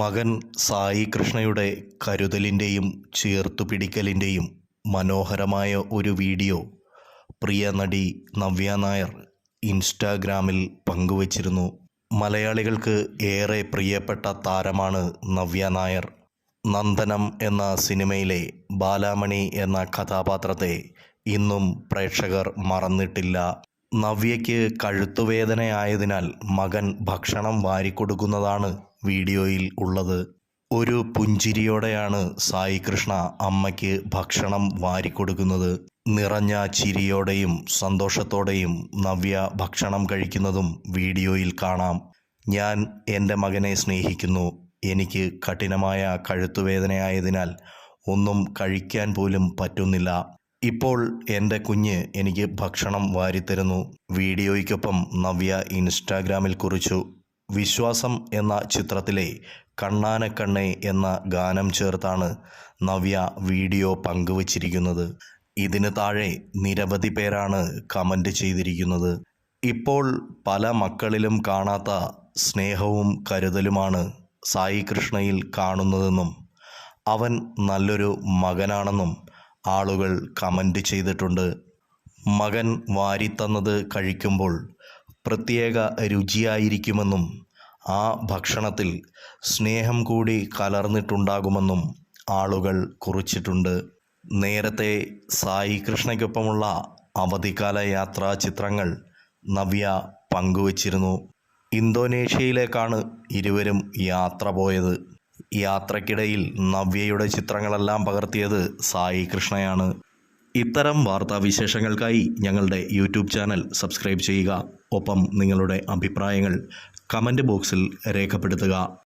മകൻ സായി കൃഷ്ണയുടെ കരുതലിന്റെയും ചേർത്തുപിടിക്കലിന്റെയും മനോഹരമായ ഒരു വീഡിയോ പ്രിയ നടി നവ്യ നായർ ഇൻസ്റ്റാഗ്രാമിൽ പങ്കുവച്ചിരുന്നു. മലയാളികൾക്ക് ഏറെ പ്രിയപ്പെട്ട താരമാണ് നവ്യ നായർ. നന്ദനം എന്ന സിനിമയിലെ ബാലാമണി എന്ന കഥാപാത്രത്തെ ഇന്നും പ്രേക്ഷകർ മറന്നിട്ടില്ല. നവ്യയ്ക്ക് കഴുത്തുവേദനയായതിനാൽ മകൻ ഭക്ഷണം വാരിക്കൊടുക്കുന്നതാണ് വീഡിയോയിൽ ഉള്ളത്. ഒരു പുഞ്ചിരിയോടെയാണ് സായി കൃഷ്ണ അമ്മയ്ക്ക് ഭക്ഷണം വാരിക്കൊടുക്കുന്നത്. നിറഞ്ഞ ചിരിയോടെയും സന്തോഷത്തോടെയും നവ്യ ഭക്ഷണം കഴിക്കുന്നതും വീഡിയോയിൽ കാണാം. ഞാൻ എന്റെ മകനെ സ്നേഹിക്കുന്നു. എനിക്ക് കഠിനമായ കഴുത്തുവേദനയായതിനാൽ ഒന്നും കഴിക്കാൻ പോലും പറ്റുന്നില്ല. ഇപ്പോൾ എന്റെ കുഞ്ഞ് എനിക്ക് ഭക്ഷണം വാരിത്തരുന്നു. വീഡിയോയ്ക്കൊപ്പം നവ്യ ഇൻസ്റ്റാഗ്രാമിൽ കുറിച്ചു. വിശ്വാസം എന്ന ചിത്രത്തിലെ കണ്ണാനക്കണ്ണേ എന്ന ഗാനം ചേർത്താണ് നവ്യ വീഡിയോ പങ്കുവച്ചിരിക്കുന്നത്. ഇതിന് താഴെ നിരവധി പേരാണ് കമന്റ് ചെയ്തിരിക്കുന്നത്. ഇപ്പോൾ പല മക്കളിലും കാണാത്ത സ്നേഹവും കരുതലുമാണ് സായി കൃഷ്ണയിൽ കാണുന്നതെന്നും അവൻ നല്ലൊരു മകനാണെന്നും ആളുകൾ കമന്റ് ചെയ്തിട്ടുണ്ട്. മകൻ വാരിത്തന്നത് കഴിക്കുമ്പോൾ പ്രത്യേക രുചിയായിരിക്കുമെന്നും ആ ഭക്ഷണത്തിൽ സ്നേഹം കൂടി കലർന്നിട്ടുണ്ടാകുമെന്നും ആളുകൾ കുറിച്ചിട്ടുണ്ട്. നേരത്തെ സായി കൃഷ്ണയ്ക്കൊപ്പമുള്ള അവധിക്കാല യാത്രാ ചിത്രങ്ങൾ നവ്യ പങ്കുവച്ചിരുന്നു. ഇന്തോനേഷ്യയിലേക്കാണ് ഇരുവരും യാത്ര പോയത്. യാത്രക്കിടയിൽ നവ്യയുടെ ചിത്രങ്ങളെല്ലാം പകർത്തിയത് സായി കൃഷ്ണയാണ്. ഇത്തരം വാർത്താവിശേഷങ്ങൾക്കായി ഞങ്ങളുടെ യൂട്യൂബ് ചാനൽ സബ്സ്ക്രൈബ് ചെയ്യുക. ഒപ്പം നിങ്ങളുടെ അഭിപ്രായങ്ങൾ കമന്റ് ബോക്സിൽ രേഖപ്പെടുത്തുക.